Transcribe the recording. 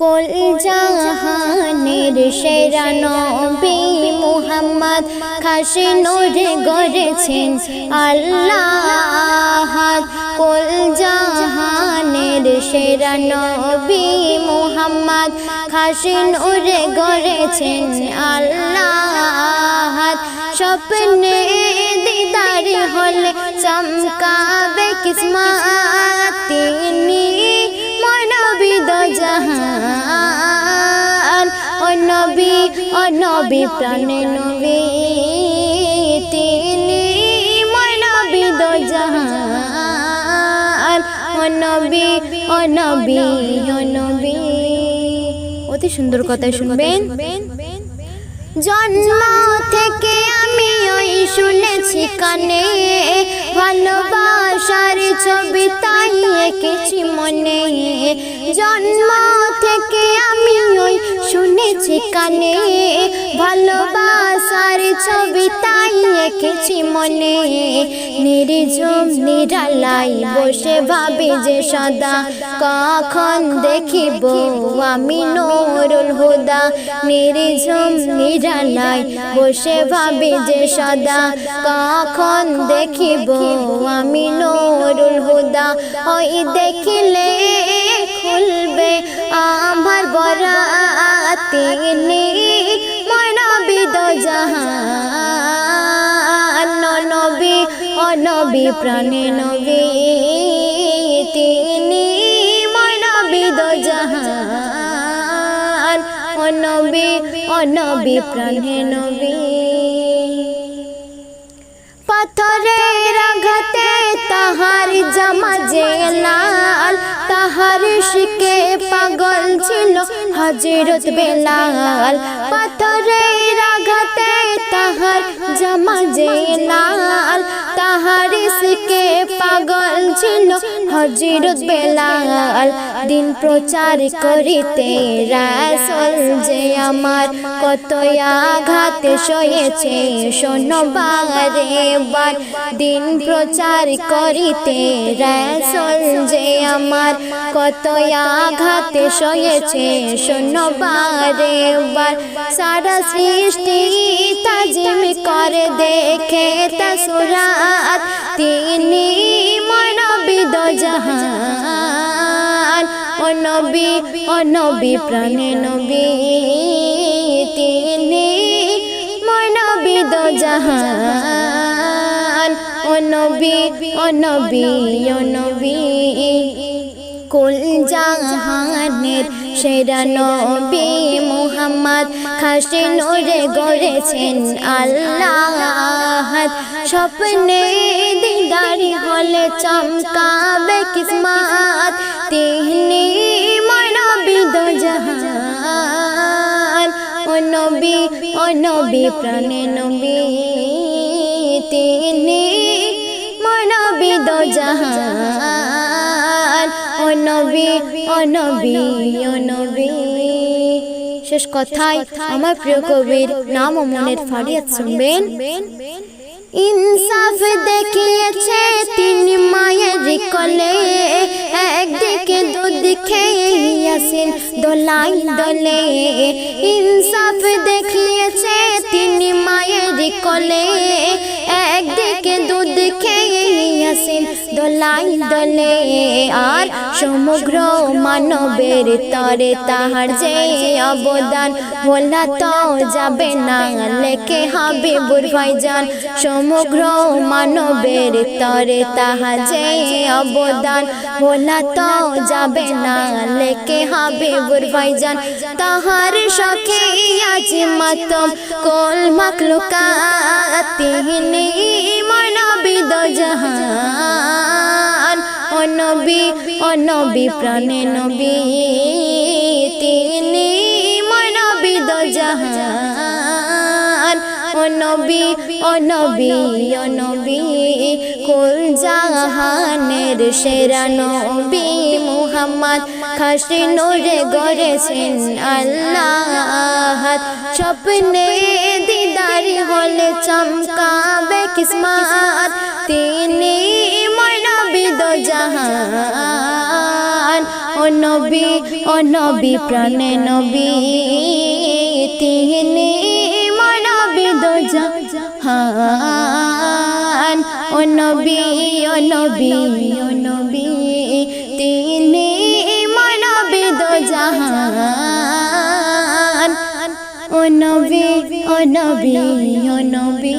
কুল জাহানের সেরা নবী মুহাম্মদ খাসি নূরে গড়েছেন আল্লাহ। কুল জাহানের সেরা নবী মুহাম্মদ খাসি নূরে গড়েছেন আল্লাহ। স্বপ্নে দিদার হলে চমকাবে কিসমত। নবী ও নবী প্রাণে নবী তিনি মনবিদ জাহান ও নবী ও নবী ও নবী। অতি সুন্দর কথা শুনবেন। জন্ম থেকে আমি ওই শুনেছি কানে ভালোবাসার ছবি তাই এঁকেছি মনে। জন্ম থেকে আমি কানে ভালোবাসার ছবি তাই এঁকেছি মনে। নির্ঝুম, নিরালাই বসে ভাবি যে সদা কখন দেখিব আমি নুরুল হুদা। নির্ঝুম, নিরালাই বসে ভাবি যে সদা কখন দেখিব আমি নুরুল হুদা। ওই দেখিলে খুলবে আমার বরাতিনি মনবিদ জাহান। নবী ও নবী প্রাণে নবী তিনি। মনবিদ জাহান। ও নবী ও প্রাণে নবী। তাহার জামা যে লাল, তাহার শিকে পাগল ছিল হজরত বেলাল। পাথরের আঘাতে তাহার জামা যে লাল, তাহার শিকে পাগল ছিল হজরত বেলাল। দিন প্রচার করিতে রাসল যে আমার কত আঘাত সয়েছে, শোনো বারে দিন প্রচার করিতে রাসল যে আমার কত আঘাত সয়েছে, শোনো বারে বার সারা সৃষ্টি তাজিম করে দেখে তা সুরাত তিনি মনবিদ জাহান ও নবী ও নবী প্রাণে নবী, তিনি মনবিদ জাহান। ও নবী ও নবী ও নবী কুল জাহানের সেরা নবী মুহাম্মদ খাসি নূরে গড়েছেন আল্লাহ স্বপ্নে দিদারি হলে চমকাবে কিসমত। নবী ও নবী প্রাণে নবী। তিনি মনবিদ জাহান ও নবী ও নবী ও নবী শেষ কথায় আমার প্রিয় কবির নাম ও মনের ফারিয়াত শুনবেন। ইনসাফ দেখিয়েছে তিনি মায়ের কলে, একদিকে দুদিকে ইয়াসিন দোলাই দলে। ইনসাফ দেখিয়েছে তিনি মায়ের কলে। একদিকে দুদিকে ইয়াসিন দোলাই দলে আর সমগ্র মানবের তরে তাহার যে অবদান, ভোলা তো যাবে না, লেখে হবে বুরভাইজান সমগ্র মানবের তরে তাহা যে অবদান, ভোলা তো যাবে না, লেখে হবে বুরভাইজান তাহার সখে আজ মাতম, কোল মাকলুকা তিনি মনবিদ জাহান নবী ও নবী প্রাণে নবী, তিনি মনবিদ জাহান। ও নবী ও নবী ও নবী কুল জাহানের সেরা নবী মুহাম্মদ, খাসি নূরে গড়েছেন আল্লাহ। স্বপ্নে দিদারি হলে চমকাবে কিসমত, তিনি নবী ও নবী প্রাণে নবী। তিনি মানবী দো জাহান ও নবী ও নবী ও নবী তিনি মানবী দো জাহান ও নবী ও নবী ও নবী